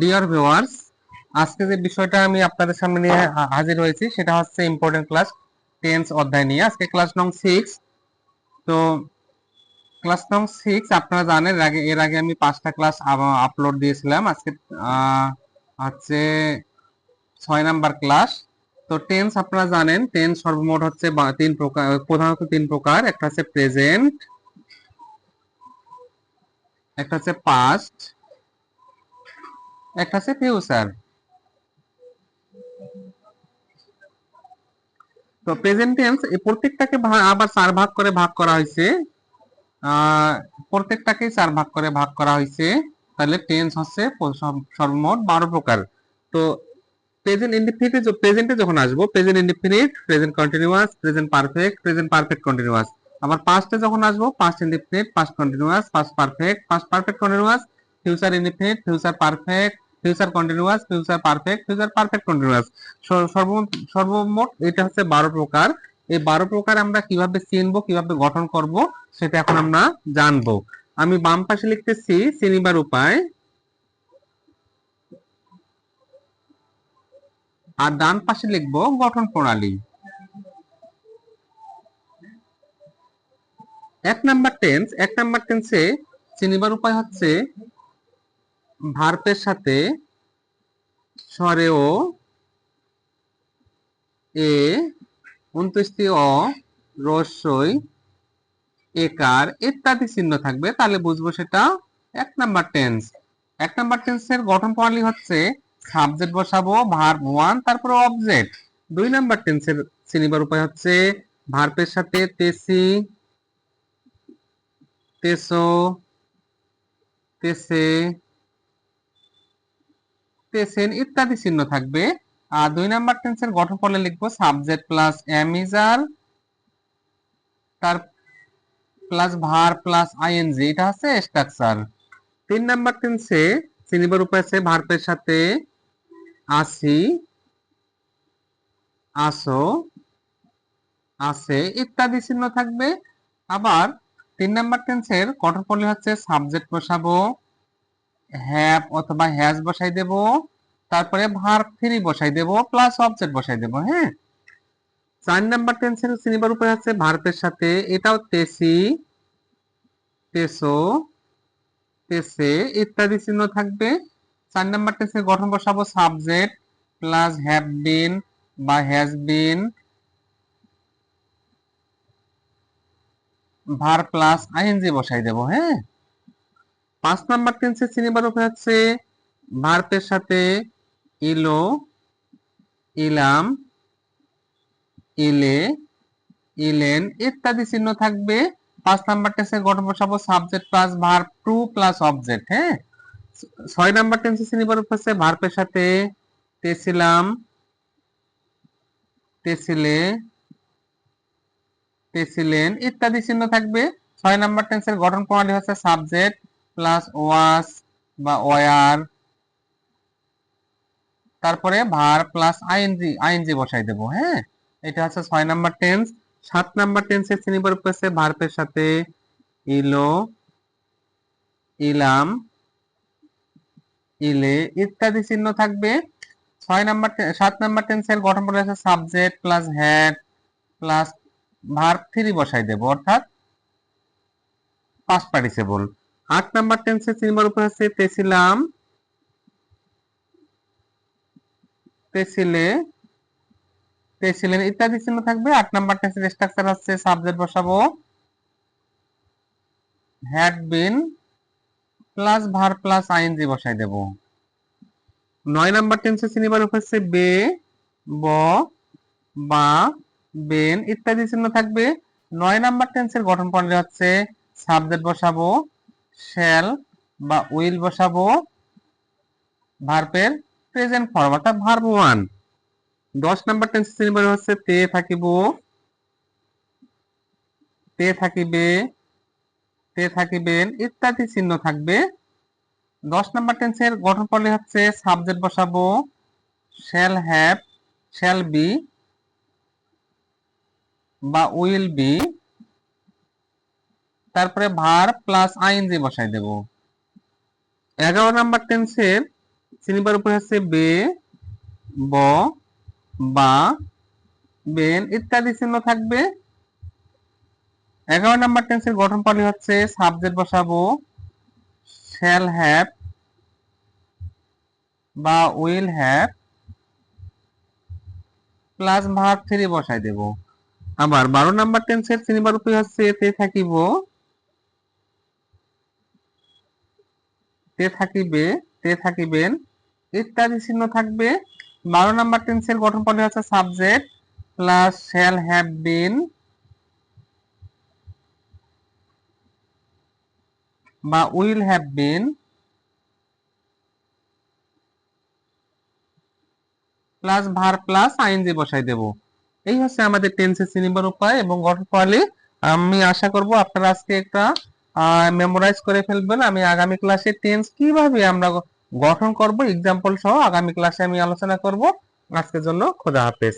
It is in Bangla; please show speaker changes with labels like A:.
A: ডিয়ার ভিউয়ার্স আজকে যে বিষয়টা আমি আপনাদের সামনে নিয়ে হাজির হয়েছি, সেটা হচ্ছে ইম্পর্টেন্ট ক্লাস টেন্স অধ্যায় নিয়ে। আজকে ক্লাস নং সিক্স তো ক্লাস নং সিক্স আপনারা জানেন আগে, এর আগে আমি পাঁচটা ক্লাস আপলোড দিয়েছিলাম। আজকে হচ্ছে ছয় নাম্বার ক্লাস তো টেন্স আপনারা জানেন টেন্স সর্বমোট হচ্ছে তিন প্রকার, প্রধানত তিন প্রকার। একটা হচ্ছে প্রেজেন্ট একটা হচ্ছে পাস্ট একটা হচ্ছে ফিউচার তো প্রেজেন্ট টেন্স এই প্রত্যেকটাকে আবার চার ভাগ করে ভাগ করা হয়েছে। আহ, প্রত্যেকটাকেই চার ভাগ করে ভাগ করা হয়েছে। তাহলে টেন্স হচ্ছে সর্বমোট বারো প্রকার। তো প্রেজেন্ট ইনডিফিনিটে প্রেজেন্টে যখন আসব present indefinite present continuous present perfect present perfect continuous আবার পাস্টে যখন আসব past indefinite past continuous past perfect past perfect continuous future indefinite future perfect future continuous future perfect future perfect continuous সর্বমোট সর্বমোট এটা হচ্ছে বারো প্রকার। এই বারো প্রকার আমরা কীভাবে চিনবো, কীভাবে গঠন করব, সেটা এখন আমরা জানব। আমি বাম পাশে লিখতেছি চিনিবার উপায়। আর ডান পাশে লিখব গঠন প্রণালী। এক নাম্বার টেন্স এক নাম্বার টেন্সে চিনিবার উপায় হচ্ছে ভার্বের সাথে স্বরে ও এ উনত্রিশটি অ রস্যই একার ইত্যাদি চিহ্ন থাকবে। তাহলে বুঝব সেটা এক নাম্বার টেন্স এক নাম্বার টেন্সের গঠন প্রণালী হচ্ছে সাবজেক্ট বসাবো ভার্ব ওয়ান তারপরে অবজেক্ট দুই নাম্বার টেন্সের চিনিবার উপায় হচ্ছে ভার্বের সাথে তেসি, তেসো, তেসে তেসেন ইত্যাদি চিহ্ন থাকবে। আর দুই নাম্বার টেন্সের গঠন করলে লিখব subject plus am is are তার plus verb plus I N G এটা স্ট্রাকচার তিন নাম্বার টেন্সে চিনিবার উপায় আছে সাথে আসি, আসো আছে ইত্যাদি চিহ্ন থাকবে। আবার তিন নাম্বার টেন্সের করলে হচ্ছে সাবজেক্ট বসাবো। হ্যাভ অথবা হ্যাজ বসাই দেব। তারপরে ভার্ব থ্রি বসাই দেব প্লাস অবজেক্ট বসাই দেব হ্যাঁ? চার নাম্বার টেন্সের চিনিবার উপায় আছে ভার্বের সাথে। এটাও তেসি, তেসো, তেসে ইত্যাদি চিহ্ন থাকবে। চার নাম্বার টেন্সের গঠন বসাবো সাবজেক্ট প্লাস হ্যাভ বিন বা হ্যাজ বিন ভার প্লাস আইএনজি বসাই দেব হ্যাঁ? পাঁচ নাম্বার টেন্সের চিনিবার উপায় হচ্ছে ভার্বের সাথে ইলো ইলাম ইলে ইলেন ইত্যাদি চিহ্ন থাকবে। পাঁচ নাম্বার টেন্সের গঠন বসাবো subject plus verb two plus object হ্যাঁ? ছয় নাম্বার টেন্সের চিনিবার উপায় হচ্ছে ভার্বের সাথে তেছিলাম, তেছিলে, তেছিলেন ইত্যাদি চিহ্ন থাকবে। ছয় নাম্বার টেন্সের গঠন প্রণালী হচ্ছে সাবজেক্ট প্লাস ওয়াস বা ওয়ার তারপরে ভার প্লাস আইএনজি আইএনজি বসাই দেব হ্যাঁ? এটা হচ্ছে ছয় নাম্বার টেন্স সাত নাম্বার টেন্সের শ্রেণীবার হচ্ছে ভার্বের সাথে ইলো ইলাম ইলে ইত্যাদি চিহ্ন থাকবে। ছয় নাম্বার সাত নাম্বার টেন্সের গঠন প্রণালী হচ্ছে subject plus had plus verb three বসাই দেব, অর্থাৎ পাস্ট পার্টিসিপল আট নাম্বার টেন্সের চিনবার উপর হচ্ছে তেছিলাম তেছিলে তেছিলেন ইত্যাদি চিহ্ন থাকবে। আট নাম্বার টেন্সের স্ট্রাকচার হচ্ছে সাবজেক্ট বসাবো। Had been plus verb plus ING বসাই দেব। নয় নাম্বার টেন্সের চিনিবার উপর হচ্ছে বে, ব, বা, বেন, ইত্যাদি চিহ্ন থাকবে। নয় নাম্বার টেন্সের গঠন প্রণালী হচ্ছে সাবজেক্ট বসাবো। শ্যাল বা উইল বসাবো ভার্বের প্রেজেন্ট ফর্ম অর্থাৎ ভার্ব ওয়ান দশ নাম্বার টেন্সের চিহ্ন হচ্ছে তে থাকিব। তে থাকিবে, তে থাকিবেন ইত্যাদি চিহ্ন থাকবে। দশ নাম্বার টেন্সের গঠন প্রণালী হচ্ছে সাবজেক্ট বসাবো। শ্যাল হ্যাভ শ্যাল বি বা উইল বি তারপরে ভার প্লাস আইএনজি বসাই দেব। এগারো নাম্বার টেন্সের চিনিবার উপরে হচ্ছে বে, ব, বা, বেন ইত্যাদি চিহ্ন থাকবে। এগারো নাম্বার টেন্সের গঠন প্রণালী হচ্ছে সাবজেক্ট বসাবো শ্যাল হ্যাভ বা will have plus verb three বসাই দেব। আবার বারো নাম্বার টেন্সের চিনিবার উপরে হচ্ছে তে থাকিব তে থাকিবে, তে থাকিবেন। ইত্যাদি চিহ্ন থাকবে। বারো নাম্বার টেন্সের গঠন প্রণালী হচ্ছে subject plus shall have been বা will have been plus verb plus ING বসাই দেব। এই হচ্ছে আমাদের টেন্সে চিনিবার উপায় এবং গঠন প্রণালী আমি আশা করব আপনারা আজকে একটা মেমোরাইজ করে ফেলবেন। আমি আগামী ক্লাসে টেন্স কীভাবে আমরা গঠন করব এক্সাম্পল সহ আগামী ক্লাসে আমি আলোচনা করব। আজকের জন্য খোদা হাফেজ।